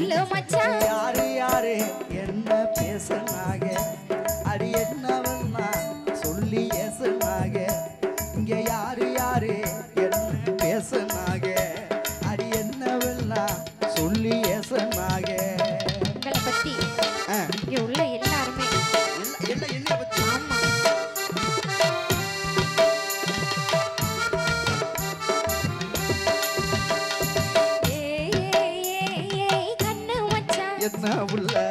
சொல்லு மச்சான் என்ன உள்ள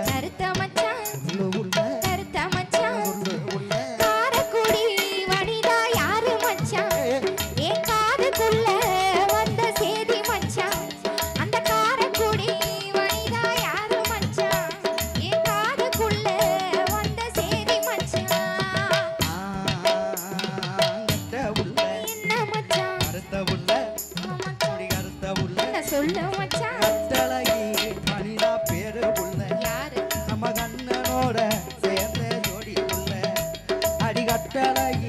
ಚಲಗಿ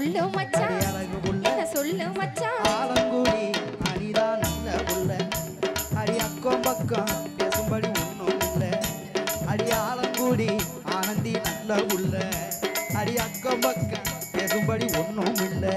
சொல்லு மச்சான் என்ன சொல்லு மச்சான் ஆலங்குடி அனிதா நல்ல புள்ள. அடி அக்கம் பக்கம் பேசும்படி ஒன்றும் இல்லை. அடி ஆலங்குடி ஆனந்தி நல்ல புள்ள. அடி அக்கம் பக்கம் பேசும்படி ஒன்றும் இல்லை.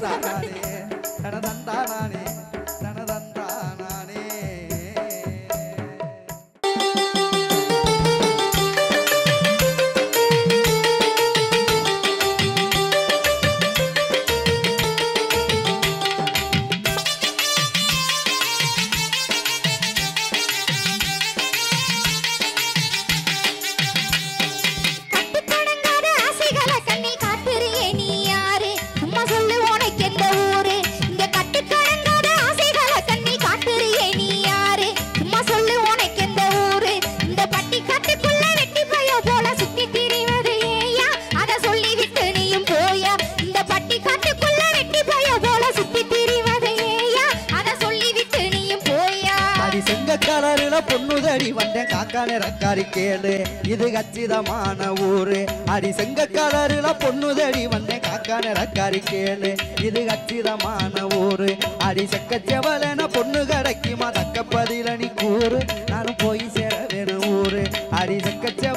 さい。கலரில பொண்ணுதடி கேளு. இது கச்சிதமான ஊரு. அடி செங்க பொண்ணு தேடி வந்தேன். காக்கா நிறக்காரி கேளு. இது கச்சிதமான ஊரு. அடி செக்க செவலன பொண்ணு கிடைக்குமா? தக்க பதில நீ கூறு. நானும் போய் சேர வேணும் ஊரு. அடி செக்க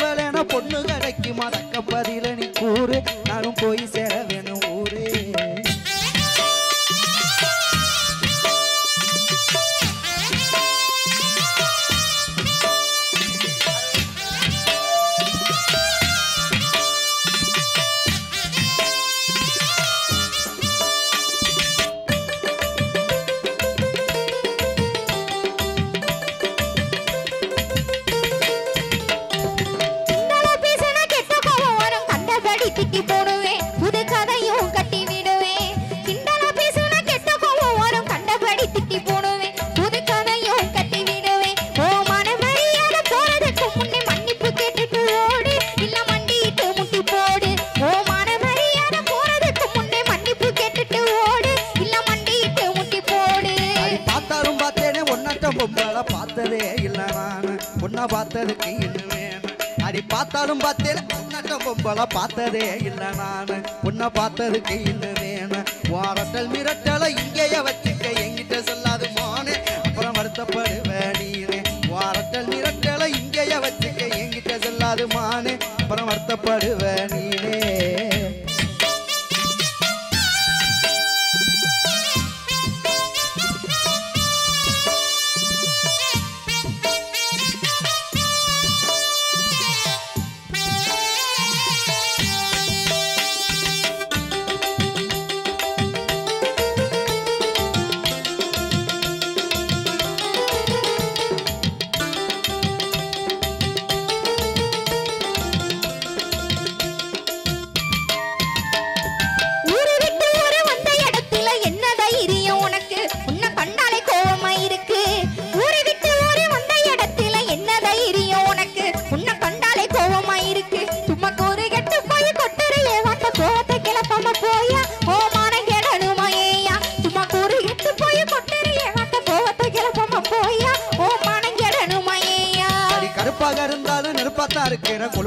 பார்த்ததுக்கு இன்னும் அடி பார்த்தாலும் பார்த்தேன் ஒன்னாட்டம் பொம்பளை பார்த்ததே இல்லை நான். உன்னை பார்த்ததுக்கு இன்னும் வேணும். வாரட்டல் மிரட்டலை இங்கேயே வச்சுக்க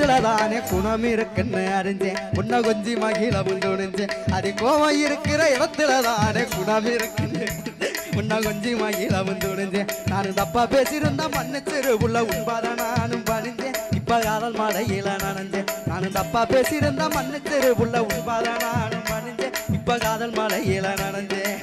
முகத்துலதானே குணம் இருக்குன்னு அறிஞ்சேன் உன்னை கொஞ்சி மகிழ உண்டுணிஞ்சேன் அது கோவம் இருக்கிற இடத்துலதானே குணம் இருக்குன்னு உன்னை கொஞ்சி மகிழ உண்டுணிஞ்சேன் நானும் தப்பா பேசியிருந்தா மன்னிச்சிரு உள்ள உண்பாத நானும் பணிஞ்சேன் இப்ப காதல் மழையில நனைஞ்சேன் நானும் தப்பா பேசியிருந்தா மன்னிச்சிரு உள்ள உண்பாத நானும் பணிஞ்சேன் இப்ப காதல் மழையில நனைஞ்சேன்